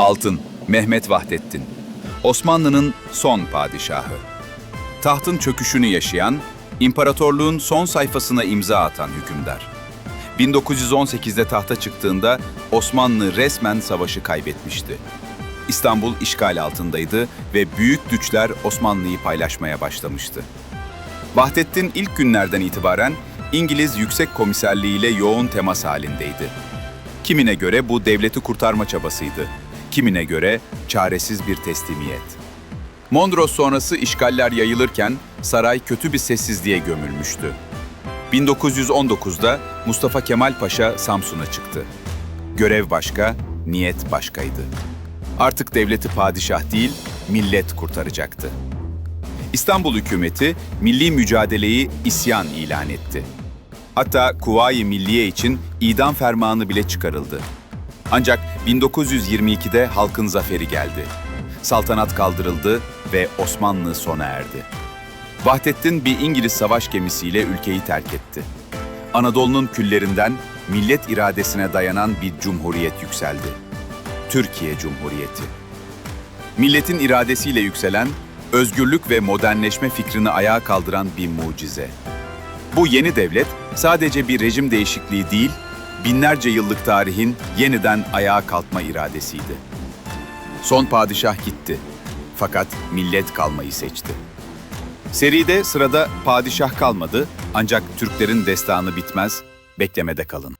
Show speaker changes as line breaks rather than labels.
Altın, Mehmet Vahdettin. Osmanlı'nın son padişahı. Tahtın çöküşünü yaşayan, imparatorluğun son sayfasına imza atan hükümdar. 1918'de tahta çıktığında Osmanlı resmen savaşı kaybetmişti. İstanbul işgal altındaydı ve büyük güçler Osmanlı'yı paylaşmaya başlamıştı. Vahdettin ilk günlerden itibaren İngiliz Yüksek Komiserliği ile yoğun temas halindeydi. Kimine göre bu devleti kurtarma çabasıydı. Kimine göre çaresiz bir teslimiyet. Mondros sonrası işgaller yayılırken saray kötü bir sessizliğe gömülmüştü. 1919'da Mustafa Kemal Paşa Samsun'a çıktı. Görev başka, niyet başkaydı. Artık devleti padişah değil, millet kurtaracaktı. İstanbul hükümeti milli mücadeleyi isyan ilan etti. Hatta Kuvayi Milliye için idam fermanı bile çıkarıldı. Ancak 1922'de halkın zaferi geldi. Saltanat kaldırıldı ve Osmanlı sona erdi. Vahdettin bir İngiliz savaş gemisiyle ülkeyi terk etti. Anadolu'nun küllerinden millet iradesine dayanan bir cumhuriyet yükseldi. Türkiye Cumhuriyeti. Milletin iradesiyle yükselen, özgürlük ve modernleşme fikrini ayağa kaldıran bir mucize. Bu yeni devlet sadece bir rejim değişikliği değil, binlerce yıllık tarihin yeniden ayağa kalkma iradesiydi. Son padişah gitti. Fakat millet kalmayı seçti. Seride sırada padişah kalmadı ancak Türklerin destanı bitmez, beklemede kalın.